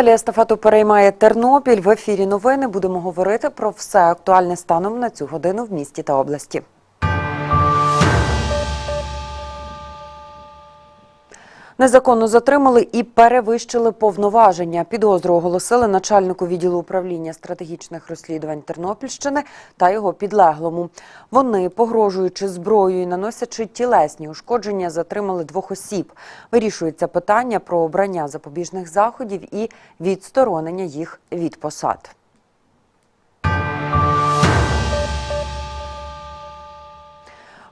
Далі естафету переймає Тернопіль. В ефірі новини будемо говорити про все актуальне станом на цю годину в місті та області. Незаконно затримали і перевищили повноваження. Підозру оголосили начальнику відділу управління стратегічних розслідувань Тернопільщини та його підлеглому. Вони, погрожуючи зброєю і наносячи тілесні ушкодження, затримали двох осіб. Вирішується питання про обрання запобіжних заходів і відсторонення їх від посад.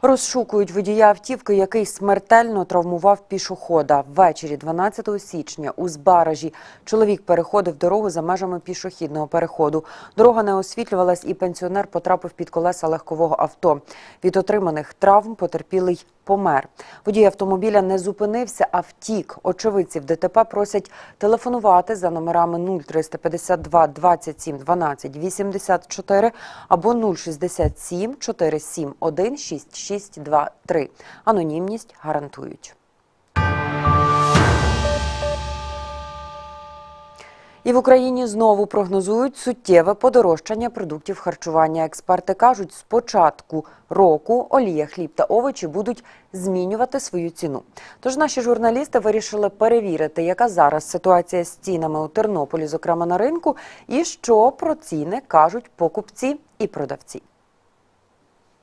Розшукують водія автівки, який смертельно травмував пішохода. Ввечері 12 січня у Збаражі чоловік переходив дорогу за межами пішохідного переходу. Дорога не освітлювалась, і пенсіонер потрапив під колеса легкового авто. Від отриманих травм потерпілий помер. Водій автомобіля не зупинився, а втік. Очевидці в ДТП просять телефонувати за номерами 0352 27 12 84 або 067 471 6623. Анонімність гарантують. І в Україні знову прогнозують суттєве подорожчання продуктів харчування. Експерти кажуть, з початку року олія, хліб та овочі будуть змінювати свою ціну. Тож наші журналісти вирішили перевірити, яка зараз ситуація з цінами у Тернополі, зокрема на ринку, і що про ціни кажуть покупці і продавці.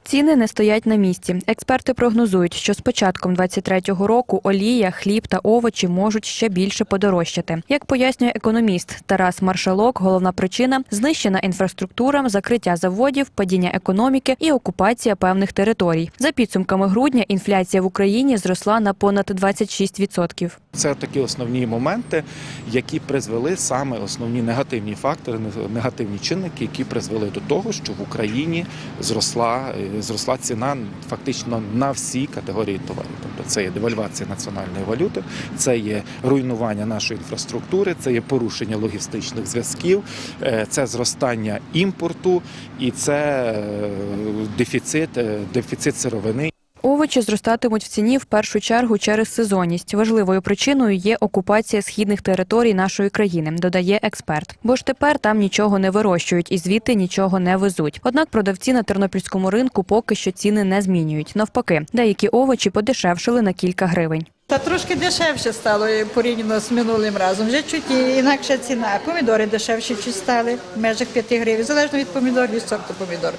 Ціни не стоять на місці. Експерти прогнозують, що з початком 23-го року олія, хліб та овочі можуть ще більше подорожчати. Як пояснює економіст Тарас Маршалок, головна причина знищена інфраструктура, закриття заводів, падіння економіки і окупація певних територій. За підсумками грудня інфляція в Україні зросла на понад 26%. Це такі основні моменти, які призвели саме основні негативні фактори, негативні чинники, які призвели до того, що в Україні зросла, е, зросла ціна фактично на всі категорії товарів. Тобто це є девальвація національної валюти, це є руйнування нашої інфраструктури, це є порушення логістичних зв'язків, е, це зростання імпорту і це е, дефіцит, дефіцит сировини. Овочі зростатимуть в ціні в першу чергу через сезонність. Важливою причиною є окупація східних територій нашої країни, додає експерт. Бо ж тепер там нічого не вирощують і звідти нічого не везуть. Однак продавці на тернопільському ринку поки що ціни не змінюють. Навпаки, деякі овочі подешевшили на кілька гривень. Та трошки дешевше стало е, порівняно з минулим разом. Вже чуть інакша ціна. Помідори дешевші чуть стали в межах 5 гривень, залежно від помідор, від сорту помідор.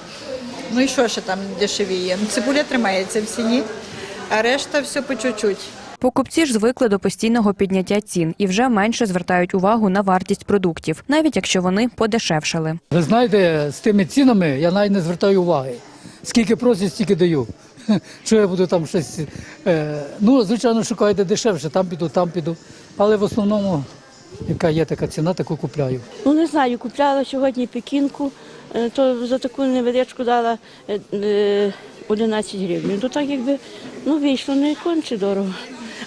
Ну і що ще там дешевіє? Ну, цибуля тримається в ціні, а решта все по чуть-чуть. Покупці ж звикли до постійного підняття цін і вже менше звертають увагу на вартість продуктів, навіть якщо вони подешевшали. Ви знаєте, з тими цінами я навіть не звертаю уваги. Скільки просять, стільки даю. Що я буду там щось. Е, ну, звичайно, шукаю де дешевше, там піду, там піду. Але в основному, яка є така ціна, таку купляю. Ну не знаю, купляла сьогодні пекінку, то за таку невеличку дала е, е, 11 гривень. То так якби ну вийшло не конче дорого.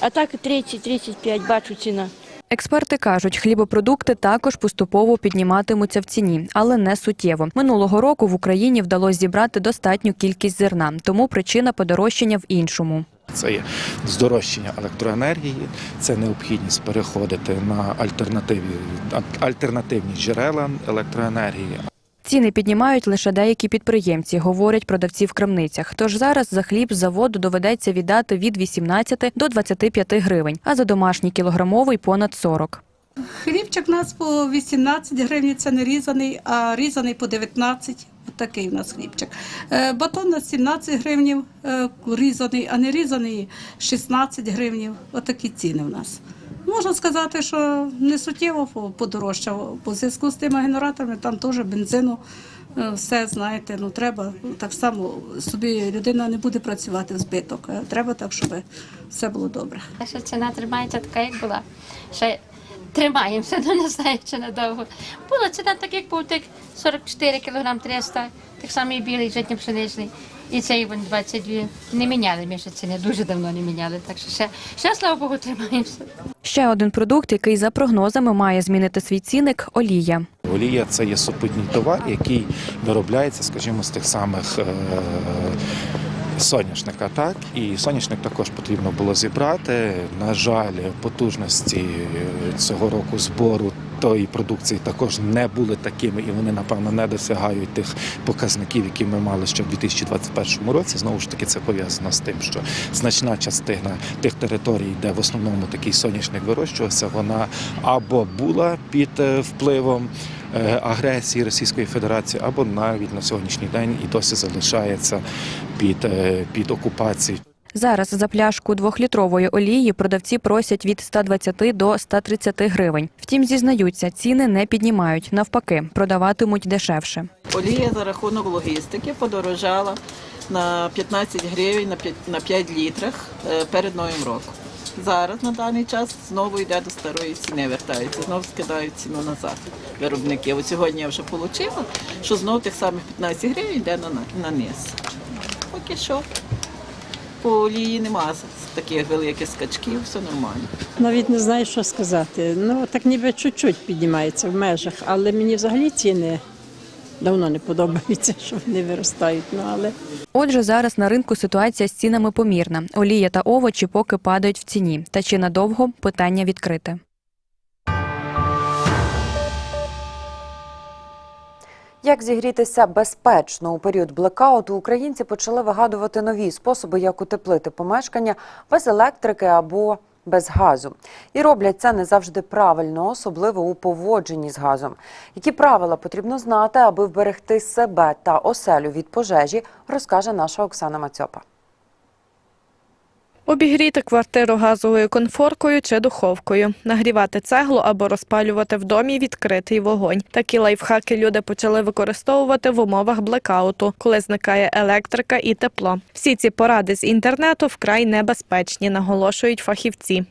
А так 30-35 бачу ціна. Експерти кажуть, хлібопродукти також поступово підніматимуться в ціні, але не суттєво. Минулого року в Україні вдалося зібрати достатню кількість зерна, тому причина подорожчання в іншому. Це є здорожчання електроенергії, це необхідність переходити на альтернативні джерела електроенергії. Ціни піднімають лише деякі підприємці, говорять продавці в крамницях. Тож зараз за хліб заводу доведеться віддати від 18 до 25 гривень, а за домашній кілограмовий понад 40. Хлібчик у нас по 18 гривень, це не різаний, а різаний по 19. Такий у нас хлібчик. Е, Батон на 17 гривень різаний, а не різаний 16 гривень. Отакі ціни у нас. Можна сказати, що не суттєво по- подорожчав. По зв'язку з тими генераторами там теж бензину. е, Все знаєте, ну треба так само собі людина не буде працювати в збиток. а Треба так, щоб все було добре. Що ціна тримається така, як була. Ще тримаємося, ну не знаю, чи надовго. Була ціна так, як був тих 44 кг 300, так само і білий, житньо пшеничний. І цей вон 22. Не міняли ми ще ціни, дуже давно не міняли. Так що ще, ще слава Богу, тримаємося. Ще один продукт, який за прогнозами має змінити свій цінник – олія. Олія це є супутній товар, який виробляється, скажімо, з тих самих е, соняшника. Так і соняшник також потрібно було зібрати. На жаль, потужності цього року збору тої продукції також не були такими, і вони напевно не досягають тих показників, які ми мали ще в 2021 році. Знову ж таки, це пов'язано з тим, що значна частина тих територій, де в основному такий соняшник вирощувався, вона або була під е, впливом е, агресії Російської Федерації, або навіть на сьогоднішній день і досі залишається під, е, під окупацією. Зараз за пляшку двохлітрової олії продавці просять від 120 до 130 гривень. Втім, зізнаються, ціни не піднімають. Навпаки, продаватимуть дешевше. Олія за рахунок логістики подорожала на 15 гривень на 5, на 5 літрах е, перед Новим роком. Зараз на даний час знову йде до старої ціни, вертається, знову скидають ціну назад виробники. От сьогодні я вже отримала, що знову тих самих 15 гривень йде на, на, низ. Поки що по олії нема таких великих скачків, все нормально. Навіть не знаю, що сказати. Ну, так ніби чуть-чуть піднімається в межах, але мені взагалі ціни давно не подобається, що вони виростають. Ну, але Отже, зараз на ринку ситуація з цінами помірна. Олія та овочі поки падають в ціні. Та чи надовго питання відкрите. Як зігрітися безпечно у період блекауту, українці почали вигадувати нові способи, як утеплити помешкання без електрики або без газу. І роблять це не завжди правильно, особливо у поводженні з газом. Які правила потрібно знати, аби вберегти себе та оселю від пожежі, розкаже наша Оксана Мацьопа. Обігріти квартиру газовою конфоркою чи духовкою, нагрівати цеглу або розпалювати в домі відкритий вогонь. Такі лайфхаки люди почали використовувати в умовах блекауту, коли зникає електрика і тепло. Всі ці поради з інтернету вкрай небезпечні, наголошують фахівці.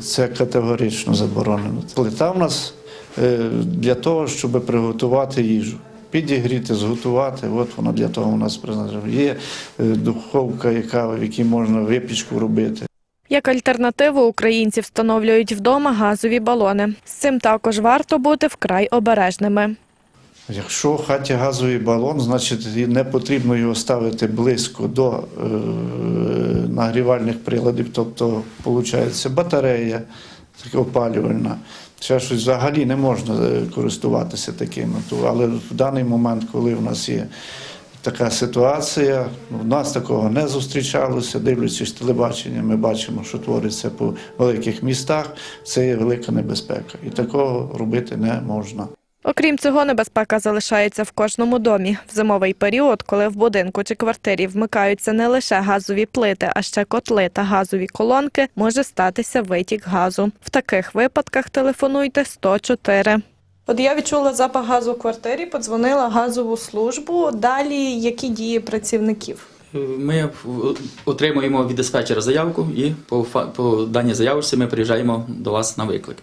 Це категорично заборонено. Плита в нас е, для того, щоб приготувати їжу. Підігріти, зготувати, от вона для того у нас призначена. Є е, духовка, яка, в якій можна випічку робити. Як альтернативу українці встановлюють вдома газові балони. З цим також варто бути вкрай обережними. Якщо в хаті газовий балон, значить не потрібно його ставити близько до е, нагрівальних приладів, тобто, виходить, батарея опалювальна. Ще щось взагалі не можна е, користуватися такими. То- Але в даний момент, коли в нас є така ситуація, в нас такого не зустрічалося. Дивлячись телебачення, ми бачимо, що твориться по великих містах. Це є велика небезпека. І такого робити не можна. Окрім цього, небезпека залишається в кожному домі. В зимовий період, коли в будинку чи квартирі вмикаються не лише газові плити, а ще котли та газові колонки, може статися витік газу. В таких випадках телефонуйте 104. От я відчула запах газу в квартирі, подзвонила газову службу. Далі які дії працівників? Ми отримуємо від диспетчера заявку і по, по даній заявці ми приїжджаємо до вас на виклик.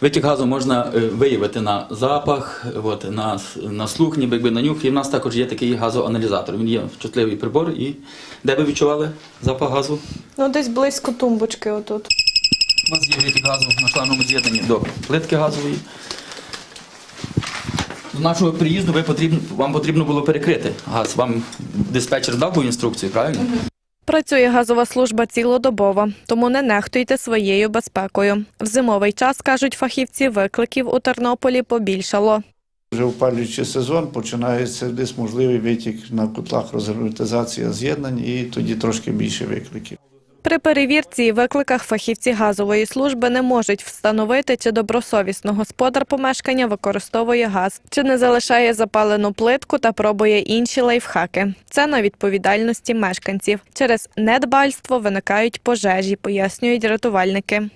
Витік газу можна е, виявити на запах, от, на, на слух, ніби якби на нюх. І в нас також є такий газоаналізатор. Він є чутливий прибор. І де ви відчували запах газу? Ну, десь близько тумбочки отут. У вас є витік газу на шланговому з'єднанні до плитки газової. До нашого приїзду ви потрібно, вам потрібно було перекрити газ. Вам диспетчер дав був інструкцію, правильно? Працює газова служба цілодобово, тому не нехтуйте своєю безпекою. В зимовий час, кажуть фахівці, викликів у Тернополі побільшало. Вже опалюючий сезон починається десь можливий витік на котлах розгерметизація з'єднань, і тоді трошки більше викликів. При перевірці і викликах фахівці газової служби не можуть встановити, чи добросовісно господар помешкання використовує газ, чи не залишає запалену плитку та пробує інші лайфхаки. Це на відповідальності мешканців. Через недбальство виникають пожежі, пояснюють рятувальники.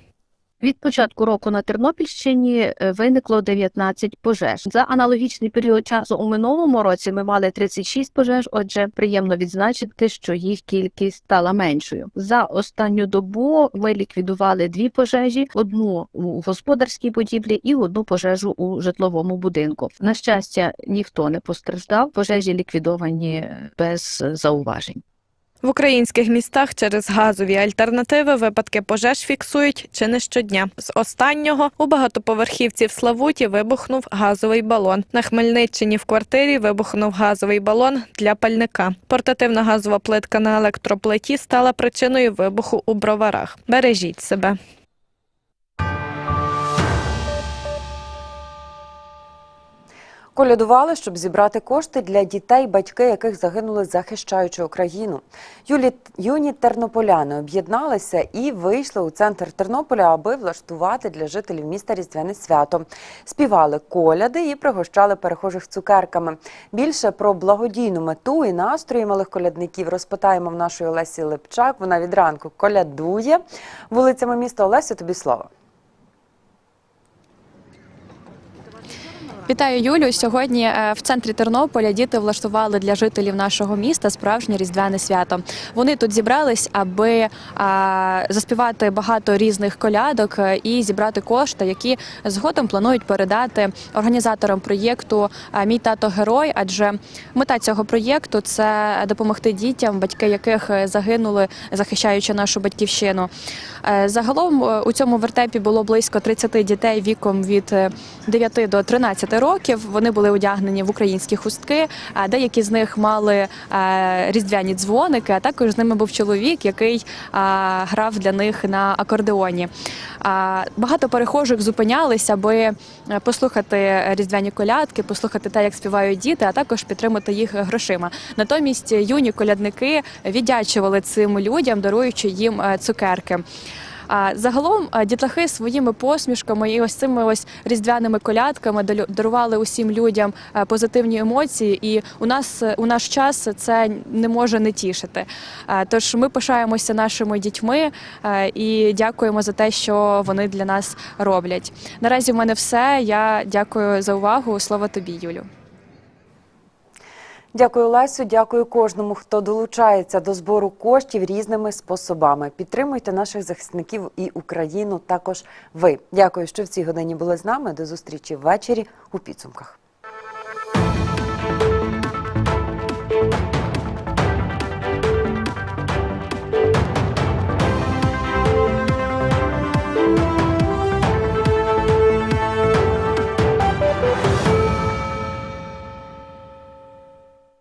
Від початку року на Тернопільщині е, виникло 19 пожеж. За аналогічний період часу у минулому році ми мали 36 пожеж. Отже, приємно відзначити, що їх кількість стала меншою. За останню добу ми ліквідували дві пожежі: одну у господарській будівлі і одну пожежу у житловому будинку. На щастя, ніхто не постраждав. Пожежі ліквідовані без е, зауважень. В українських містах через газові альтернативи випадки пожеж фіксують чи не щодня. З останнього у багатоповерхівці в Славуті вибухнув газовий балон. На Хмельниччині в квартирі вибухнув газовий балон для пальника. Портативна газова плитка на електроплиті стала причиною вибуху у броварах. Бережіть себе. Колядували, щоб зібрати кошти для дітей, батьки яких загинули, захищаючи Україну. Юлі, юні тернополяни об'єдналися і вийшли у центр Тернополя, аби влаштувати для жителів міста Різдвяне свято. Співали коляди і пригощали перехожих цукерками. Більше про благодійну мету і настрої малих колядників розпитаємо в нашої Олесі Липчак. Вона від ранку колядує вулицями міста. Олесю, тобі слово. Вітаю Юлю. Сьогодні е, в центрі Тернополя діти влаштували для жителів нашого міста справжнє різдвяне свято. Вони тут зібрались, аби заспівати багато різних колядок е, і зібрати кошти, які згодом планують передати організаторам проєкту Мій тато герой. Адже мета цього проєкту це допомогти дітям, батьки яких е, загинули, захищаючи нашу батьківщину. Е, Загалом е, у цьому вертепі було близько 30 дітей віком від е, 9 до 13 років. Вони були одягнені в українські хустки. Деякі з них мали е, різдвяні дзвоники. А також з ними був чоловік, який грав для них на акордеоні. Багато перехожих зупинялися, аби е, послухати різдвяні колядки, послухати те, як співають діти, а також підтримати їх грошима. Натомість юні колядники віддячували цим людям, даруючи їм е, цукерки. Загалом дітлахи своїми посмішками і ось цими ось різдвяними колядками дарували усім людям позитивні емоції. І у нас у наш час це не може не тішити. Тож ми пишаємося нашими дітьми і дякуємо за те, що вони для нас роблять. Наразі в мене все. Я дякую за увагу. Слово тобі, Юлю. Дякую, Лесю. Дякую кожному, хто долучається до збору коштів різними способами. Підтримуйте наших захисників і Україну. Також ви. Дякую, що в цій годині були з нами. До зустрічі ввечері у підсумках.